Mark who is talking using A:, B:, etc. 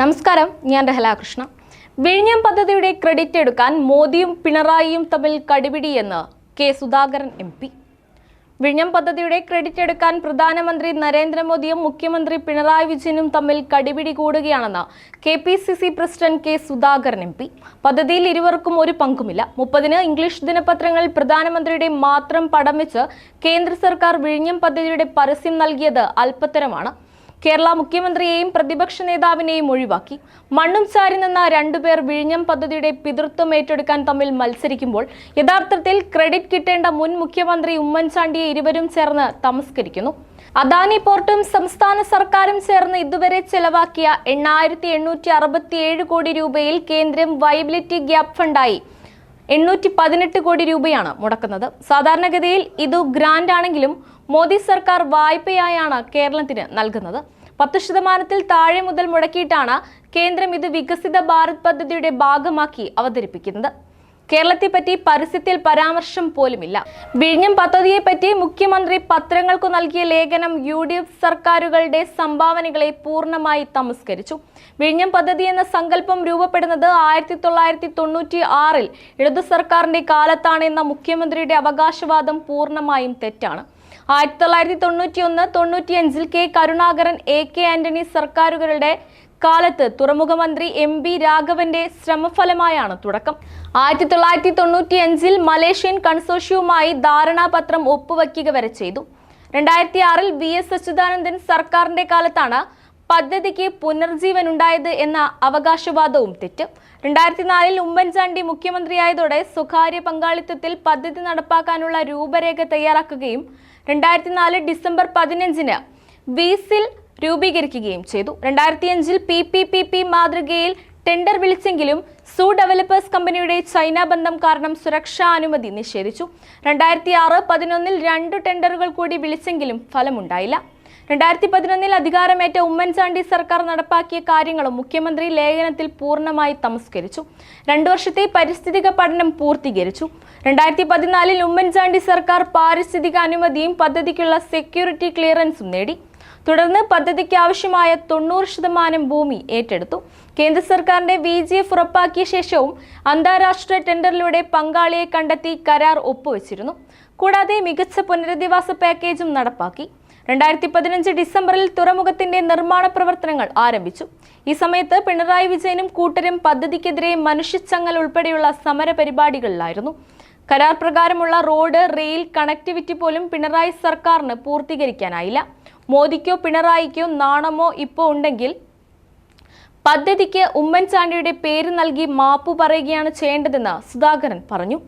A: നമസ്കാരം ഞാൻ രഹലാകൃഷ്ണ വിഴിഞ്ഞം പദ്ധതിയുടെ ക്രെഡിറ്റ് എടുക്കാൻ മോദിയും പിണറായിയും തമ്മിൽ കടിപിടിയെന്ന് കെ സുധാകരൻ എം പി. വിഴിഞ്ഞം പദ്ധതിയുടെ ക്രെഡിറ്റ് എടുക്കാൻ പ്രധാനമന്ത്രി നരേന്ദ്രമോദിയും മുഖ്യമന്ത്രി പിണറായി വിജയനും തമ്മിൽ കടിപിടി കൂടുകയാണെന്ന് K P C C president K Sudhakaran M P. പദ്ധതിയിൽ ഇരുവർക്കും ഒരു പങ്കുമില്ല. മുപ്പതിന് ഇംഗ്ലീഷ് ദിനപത്രങ്ങൾ പ്രധാനമന്ത്രിയുടെ മാത്രം പടം വെച്ച് കേന്ദ്ര സർക്കാർ വിഴിഞ്ഞം പദ്ധതിയുടെ പരസ്യം നൽകിയത് അല്പത്തരമാണ്. കേരള മുഖ്യമന്ത്രിയെയും പ്രതിപക്ഷ നേതാവിനെയും ഒഴിവാക്കി. മണ്ണും ചാരി നിന്ന രണ്ടുപേർ വിഴിഞ്ഞം പദ്ധതിയുടെ പിതൃത്വം ഏറ്റെടുക്കാൻ തമ്മിൽ മത്സരിക്കുമ്പോൾ യഥാർത്ഥത്തിൽ ക്രെഡിറ്റ് കിട്ടേണ്ട മുൻ മുഖ്യമന്ത്രി ഉമ്മൻചാണ്ടിയെ ഇരുവരും ചേർന്ന് തമസ്കരിക്കുന്നു. അദാനി പോർട്ടും സംസ്ഥാന സർക്കാരും ചേർന്ന് ഇതുവരെ ചെലവാക്കിയ എണ്ണായിരത്തി കോടി രൂപയിൽ കേന്ദ്രം വയബിലിറ്റി ഗ്യാപ് ഫണ്ടായി. എണ്ണൂറ്റി പതിനെട്ട് കോടി രൂപയാണ് മുടക്കുന്നത്. സാധാരണഗതിയിൽ ഇത് ഗ്രാൻഡ് ആണെങ്കിലും മോദി സർക്കാർ വായ്പയായാണ് കേരളത്തിന് നൽകുന്നത്. പത്ത് ശതമാനത്തിൽ താഴെ മുതൽ മുടക്കിയിട്ടാണ് കേന്ദ്രം ഇത് വികസിത ഭാരത് പദ്ധതിയുടെ ഭാഗമാക്കി അവതരിപ്പിക്കുന്നത്. കേരളത്തെ പറ്റി പരസ്യത്തിൽ പരാമർശം പോലുമില്ല. വിഴിഞ്ഞം പദ്ധതിയെപ്പറ്റി മുഖ്യമന്ത്രി പത്രങ്ങൾക്കു നൽകിയ ലേഖനം യു ഡി എഫ് സർക്കാരുകളുടെ സംഭാവനകളെ പൂർണമായി തമസ്കരിച്ചു. വിഴിഞ്ഞം പദ്ധതി എന്ന സങ്കല്പം രൂപപ്പെടുന്നത് ആയിരത്തി തൊള്ളായിരത്തി തൊണ്ണൂറ്റി ആറിൽ ഇടതു സർക്കാരിന്റെ കാലത്താണ് എന്ന മുഖ്യമന്ത്രിയുടെ അവകാശവാദം പൂർണമായും തെറ്റാണ്. ആയിരത്തി തൊള്ളായിരത്തി തൊണ്ണൂറ്റി ഒന്ന് തൊണ്ണൂറ്റിയഞ്ചിൽ K Karunakaran A K Antony സർക്കാരുകളുടെ കാലത്ത് തുറമുഖ മന്ത്രി എം ബി രാഘവന്റെ ശ്രമഫലമായാണ് തുടക്കം. ആയിരത്തി തൊള്ളായിരത്തി തൊണ്ണൂറ്റി അഞ്ചിൽ മലേഷ്യൻ കൺസോഷ്യവുമായി ധാരണാപത്രം ഒപ്പുവയ്ക്കുക വരെ ചെയ്തു. രണ്ടായിരത്തി ആറിൽ വി എസ് അച്യുതാനന്ദൻ സർക്കാരിന്റെ കാലത്താണ് പദ്ധതിക്ക് പുനർജീവൻ ഉണ്ടായത് എന്ന അവകാശവാദവും തെറ്റ്. രണ്ടായിരത്തി നാലിൽ ഉമ്മൻചാണ്ടി മുഖ്യമന്ത്രിയായതോടെ സ്വകാര്യ പങ്കാളിത്തത്തിൽ പദ്ധതി നടപ്പാക്കാനുള്ള രൂപരേഖ തയ്യാറാക്കുകയും രണ്ടായിരത്തി നാല് ഡിസംബർ പതിനഞ്ചിന് വീസിൽ രൂപീകരിക്കുകയും ചെയ്തു. രണ്ടായിരത്തി അഞ്ചിൽ പി പി പി പി മാതൃകയിൽ ടെൻഡർ വിളിച്ചെങ്കിലും സൂ ഡെവലപ്പേഴ്സ് കമ്പനിയുടെ ചൈന ബന്ധം കാരണം സുരക്ഷാ അനുമതി നിഷേധിച്ചു. രണ്ടായിരത്തി ആറ് പതിനൊന്നിൽ രണ്ട് ടെൻഡറുകൾ കൂടി വിളിച്ചെങ്കിലും ഫലമുണ്ടായില്ല. രണ്ടായിരത്തി പതിനൊന്നിൽ അധികാരമേറ്റ ഉമ്മൻചാണ്ടി സർക്കാർ നടപ്പാക്കിയ കാര്യങ്ങളും മുഖ്യമന്ത്രി ലേഖനത്തിൽ പൂർണമായി തമസ്കരിച്ചു. രണ്ടു വർഷത്തെ പരിസ്ഥിതിക പഠനം പൂർത്തീകരിച്ചു. രണ്ടായിരത്തി പതിനാലിൽ ഉമ്മൻചാണ്ടി സർക്കാർ പാരിസ്ഥിതിക അനുമതിയും പദ്ധതിക്കുള്ള സെക്യൂരിറ്റി ക്ലിയറൻസും നേടി. തുടർന്ന് പദ്ധതിക്ക് ആവശ്യമായ തൊണ്ണൂറ് ശതമാനം ഭൂമി ഏറ്റെടുത്തു. കേന്ദ്ര സർക്കാരിന്റെ വി ജി എഫ് ഉറപ്പാക്കിയ ശേഷവും അന്താരാഷ്ട്ര ടെൻഡറിലൂടെ പങ്കാളിയെ കണ്ടെത്തി കരാർ ഒപ്പുവെച്ചിരുന്നു. കൂടാതെ മികച്ച പുനരധിവാസ പാക്കേജും നടപ്പാക്കി. രണ്ടായിരത്തി പതിനഞ്ച് ഡിസംബറിൽ തുറമുഖത്തിന്റെ നിർമ്മാണ പ്രവർത്തനങ്ങൾ ആരംഭിച്ചു. ഈ സമയത്ത് പിണറായി വിജയനും കൂട്ടരും പദ്ധതിക്കെതിരെ മനുഷ്യച്ചങ്ങൽ ഉൾപ്പെടെയുള്ള സമര പരിപാടികളിലായിരുന്നു. കരാർ പ്രകാരമുള്ള റോഡ് റെയിൽ കണക്ടിവിറ്റി പോലും പിണറായി സർക്കാരിന് പൂർത്തീകരിക്കാനായില്ല. മോദിക്കോ പിണറായിക്കോ നാണമോ ഇപ്പോൾ ഉണ്ടെങ്കിൽ പദ്ധതിക്ക് ഉമ്മൻചാണ്ടിയുടെ പേര് നൽകി മാപ്പു പറയുകയാണ് ചെയ്യേണ്ടതെന്ന് സുധാകരൻ പറഞ്ഞു.